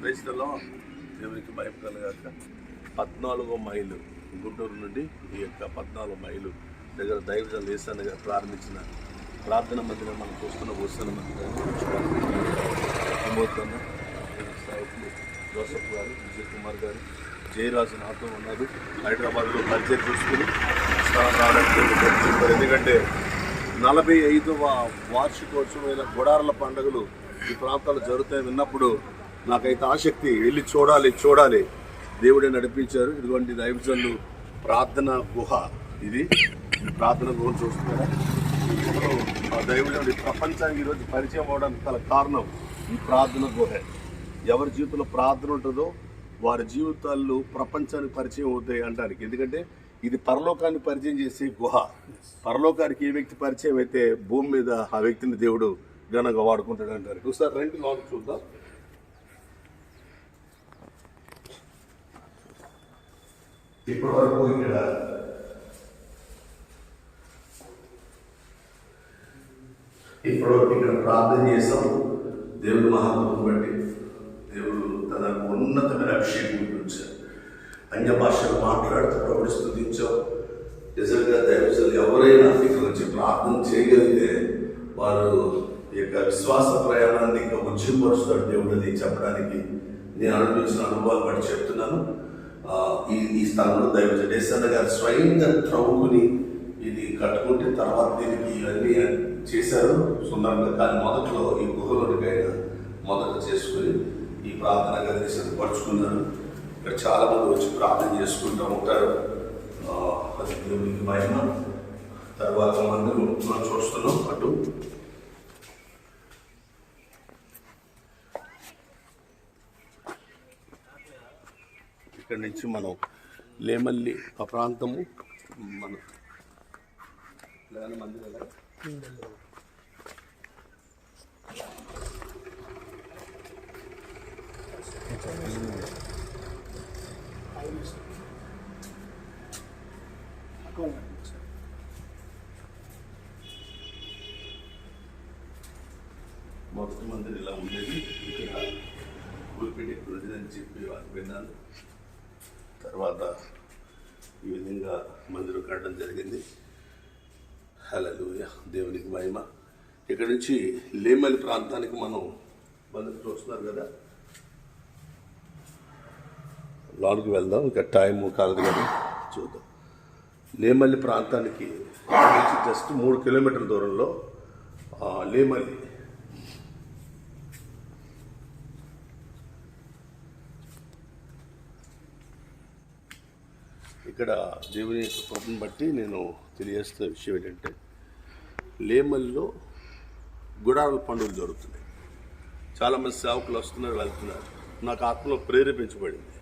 ప్రశ్నలో దేవునికి భయం పద్నాలుగో మైలు గుంటూరు నుండి ఈ యొక్క పద్నాలుగు మైలు దగ్గర దైవజల లేసాను గారు ప్రారంభించిన ప్రార్థన మందిరం మనం చూస్తున్న వస్తున్న మందిరం. సాహిత్యులు జోసఫ్ గారు విజయ్ కుమార్ గారు జయరాజు నాతో ఉన్నారు. హైదరాబాద్లో పరిచయం చూసుకుని ఎందుకంటే నలభై ఐదవ వార్షికోత్సవమైన గుడారల పండుగలు ఈ ప్రాంతాలు జరుగుతాయి విన్నప్పుడు నాకైతే ఆసక్తి వెళ్ళి చూడాలి చూడాలి. దేవుడే నడిపించారు. ఇటువంటి దైవజనులు ప్రార్థన గుహ ఇది. ప్రార్థన గుహ చూస్తున్నారా? ఆ దైవజనుడు ఈ ప్రపంచానికి ఈరోజు పరిచయం అవడానికి గల కారణం ఈ ప్రార్థన గుహ. ఎవరి జీవితంలో ప్రార్థన ఉంటుందో వారి జీవితాల్లో ప్రపంచానికి పరిచయం అవుతాయి అంటానికి ఎందుకంటే ఇది పరలోకాన్ని పరిచయం చేసే గుహ. పరలోకానికి ఏ వ్యక్తి పరిచయం అయితే భూమి మీద ఆ వ్యక్తిని దేవుడు ఘనంగా వాడుకుంటాడు అంటారు. ఒకసారి రెండు లోన్ చూద్దాం. ఇప్పటి వరకు ఇక్కడ ఇప్పటి వరకు ఇక్కడ ప్రార్థన చేసాం దేవుడు మహత్వం బట్టి. దేవుడు తన ఉన్నతమైన అభిషేకం గురించారు అన్య భాషలు మాట్లాడుతూ ప్రభుడు స్థుతించాం. నిజంగా దైవజనులు ఎవరైనా ఇక్కడ నుంచి ప్రార్థన చేయగలిగితే వారు ఈ యొక్క విశ్వాస ప్రయాణాన్ని ఇంకా ఉజ్జింపరుస్తాడు దేవుడు అని చెప్పడానికి నేను అనుభవించిన అనుభవాలు బట్టి చెప్తున్నాను. ఈ ఈ స్థలంలో దైవజన్ ఎస్ఎన్ గారు స్వయంగా త్రవ్వుకుని ఇది కట్టుకుంటే తర్వాత దీనికి ఇవన్నీ చేశారు. సుందరంగా కానీ మొదట్లో ఈ గుహలోనికైనా మొదట చేసుకుని ఈ ప్రార్థన గదిని సిద్ధపరచుకున్నారు. ఇక్కడ చాలామంది వచ్చి ప్రార్థన చేసుకుంటూ ఉంటారు. అది దేవునికి మహిమ. తర్వాత మందిరం మనం చూస్తున్నాం అటు. ఇక్కడ నుంచి మనం లేమల్లి ఆ ప్రాంతము మన మొదటి మందిరం ఇలా ఉండేది. ఇక్కడ కూలిపెట్టి ప్రజలని చెప్పి వారు విన్నాను. తర్వాత ఈ విధంగా మందిరం కట్టడం జరిగింది. హలలుయ దేవునికి మహిమ. ఇక్కడ నుంచి లేమలి ప్రాంతానికి మనం మందిరం చూస్తున్నారు కదా. లోనికి వెళ్దాం. ఇంకా టైం కాదు కానీ చూద్దాం. లేమల్లి ప్రాంతానికి నుంచి జస్ట్ మూడు కిలోమీటర్ల దూరంలో లేమల్లి ఇక్కడ దేవుని యొక్క కృపను బట్టి నేను తెలియజేస్తున్న విషయం ఏంటంటే లేమల్లో గుడారాల పండుగలు జరుగుతున్నాయి. చాలామంది సేవకులు వస్తున్నారు వెళ్తున్నారు. నాకు ఆత్మలో ప్రేరేపించబడింది.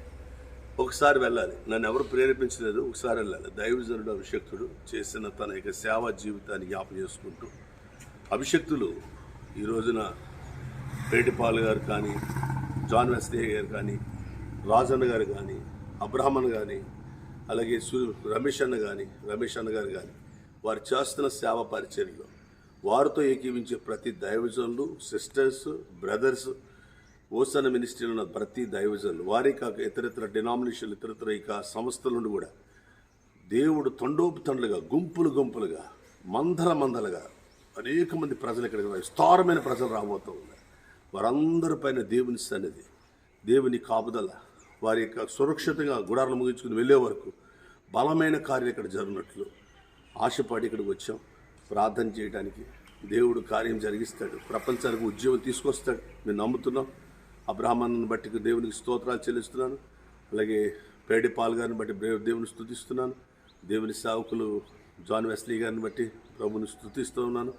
ఒకసారి వెళ్ళాలి. నన్ను ఎవరు ప్రేరేపించలేదు ఒకసారి వెళ్ళాలి. దైవజనుడు అభిషక్తుడు చేసిన తన యొక్క సేవా జీవితాన్ని జ్ఞాపం చేసుకుంటూ అభిషక్తులు ఈ రోజున పేటిపాల్ గారు కానీ జాన్ వెస్టే గారు కానీ రాజన్న గారు కానీ అబ్రహ్మన్ కానీ అలాగే రమేష్ అన్న కానీ రమేష్ అన్న గారు కానీ వారు చేస్తున్న సేవ పరిచర్యలు వారితో ఏకీవించే ప్రతి దైవజనులు సిస్టర్స్ బ్రదర్స్ ఓసన మినిస్ట్రీలో ఉన్న ప్రతి దైవజనులు వారి కాక ఇతరితర డినామినేషన్ ఇతరితర ఇక సంస్థల నుండి కూడా దేవుడు తండోపుతండ్లుగా గుంపులు గుంపులుగా మందల మందలుగా అనేక మంది ప్రజలు ఇక్కడికి విస్తారమైన ప్రజలు రాబోతూ ఉన్నారు. వారందరి పైన దేవుని సన్నిధి దేవుని కాపుదల వారి యొక్క సురక్షితంగా గుడాలను ముగించుకుని వెళ్ళే వరకు బలమైన కార్యం ఇక్కడ జరిగినట్లు ఆశపడి ఇక్కడికి వచ్చాం. ప్రార్థన చేయడానికి దేవుడు కార్యం జరిగిస్తాడు. ప్రపంచానికి ఉద్యోగం తీసుకొస్తాడు. మేము నమ్ముతున్నాం. అబ్రాహ్మణ్ని బట్టి దేవునికి స్తోత్రాలు చెల్లిస్తున్నాను. అలాగే పేడి పాల్ గారిని బట్టి దేవుని స్థుతిస్తున్నాను. దేవుని సేవకులు జాన్ వెస్లీ గారిని బట్టి ప్రభుని స్థుతిస్తూ ఉన్నాను.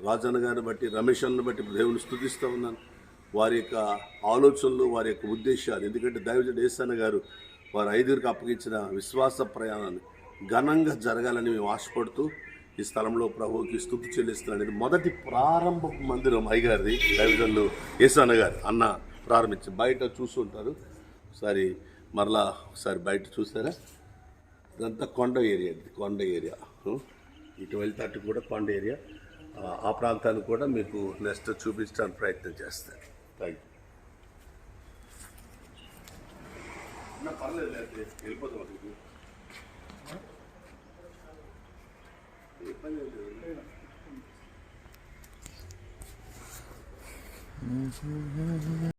రాజన్న గారిని బట్టి రమేష్ అన్నని బట్టి దేవుని స్థుతిస్తూ ఉన్నాను. వారి యొక్క ఆలోచనలు వారి యొక్క ఉద్దేశాలు. ఎందుకంటే దైవజుడు ఏసన్న గారు వారు ఐదుగురికి అప్పగించిన విశ్వాస ప్రయాణాన్ని ఘనంగా జరగాలని మేము ఆశపడుతూ ఈ స్థలంలో ప్రభువుకి స్థుతి చెల్లిస్తున్నాను ఇది మొదటి ప్రారంభ మందిరం అయ్యగారిది దైవజన్లు ఏసన్న గారు అన్న ప్రారంభించి బయట చూస్తుంటారు ఒకసారి మరలా ఒకసారి బయట చూసారా ఇదంతా కొండ ఏరియా ఇది కొండ ఏరియా. ఇటు వెళ్తే అటు కూడా కొండ ఏరియా. ఆ, ఆ ప్రాంతాన్ని కూడా మీకు నెక్స్ట్ చూపించడానికి ప్రయత్నం చేస్తాను. థ్యాంక్ యూ పర్లేదు లేకపోతే వెళ్ళిపోతాం అక్కడికి. ఇబ్బంది